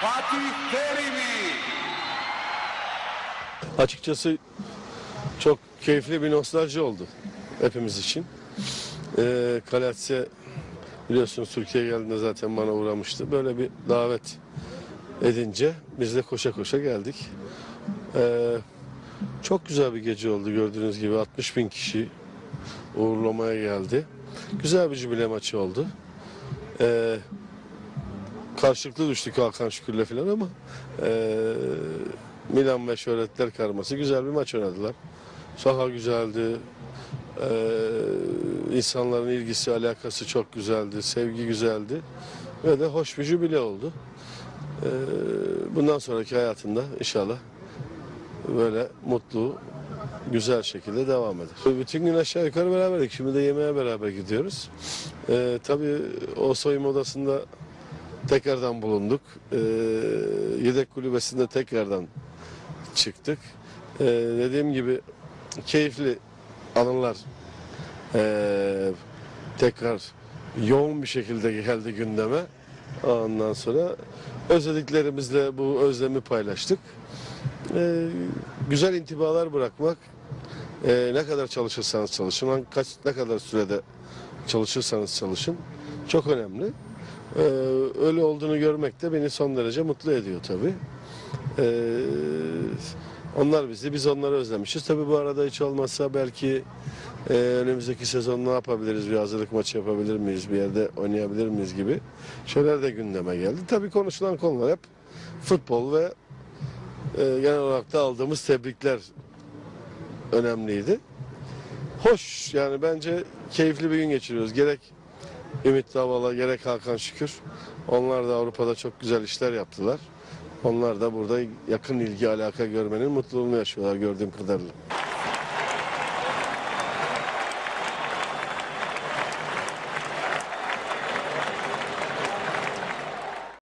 Fatih Terim'i. Açıkçası çok keyifli bir nostalji oldu hepimiz için. Ee, Kalatse biliyorsunuz Türkiye'ye geldiğinde zaten bana uğramıştı. Böyle bir davet edince biz de koşa koşa geldik. Ee, çok güzel bir gece oldu gördüğünüz gibi 60 bin kişi uğurlamaya geldi. Güzel bir jübile maçı oldu. Ee, karşılıklı düştük Hakan Şükür'le falan ama ee, Milan ve Şöhretler karması güzel bir maç oynadılar. Saha güzeldi. Ee, insanların ilgisi, alakası çok güzeldi. Sevgi güzeldi. Ve de hoş bir jübile oldu. Ee, bundan sonraki hayatında inşallah böyle mutlu, güzel şekilde devam eder. Bütün gün aşağı yukarı beraberdik. Şimdi de yemeğe beraber gidiyoruz. Ee, tabii o soyunma odasında tekrardan bulunduk. Ee, yedek kulübesinde tekrardan çıktık. Ee, dediğim gibi keyifli anılar ee, tekrar yoğun bir şekilde geldi gündeme. Ondan sonra özlediklerimizle bu özlemi paylaştık. Ee, güzel intibalar bırakmak ee, ne kadar çalışırsanız çalışın, kaç ne kadar sürede çalışırsanız çalışın çok önemli. Ee, öyle olduğunu görmek de beni son derece mutlu ediyor tabii. Ee, onlar bizi, biz onları özlemişiz. Tabii bu arada hiç olmazsa belki e, önümüzdeki sezon ne yapabiliriz, bir hazırlık maçı yapabilir miyiz, bir yerde oynayabilir miyiz gibi şeyler de gündeme geldi. Tabii konuşulan konular hep futbol ve e, genel olarak da aldığımız tebrikler önemliydi. Hoş yani bence keyifli bir gün geçiriyoruz. Gerek Ümit Davala gerek Hakan Şükür. Onlar da Avrupa'da çok güzel işler yaptılar. Onlar da burada yakın ilgi alaka görmenin mutluluğunu yaşıyorlar gördüğüm kadarıyla.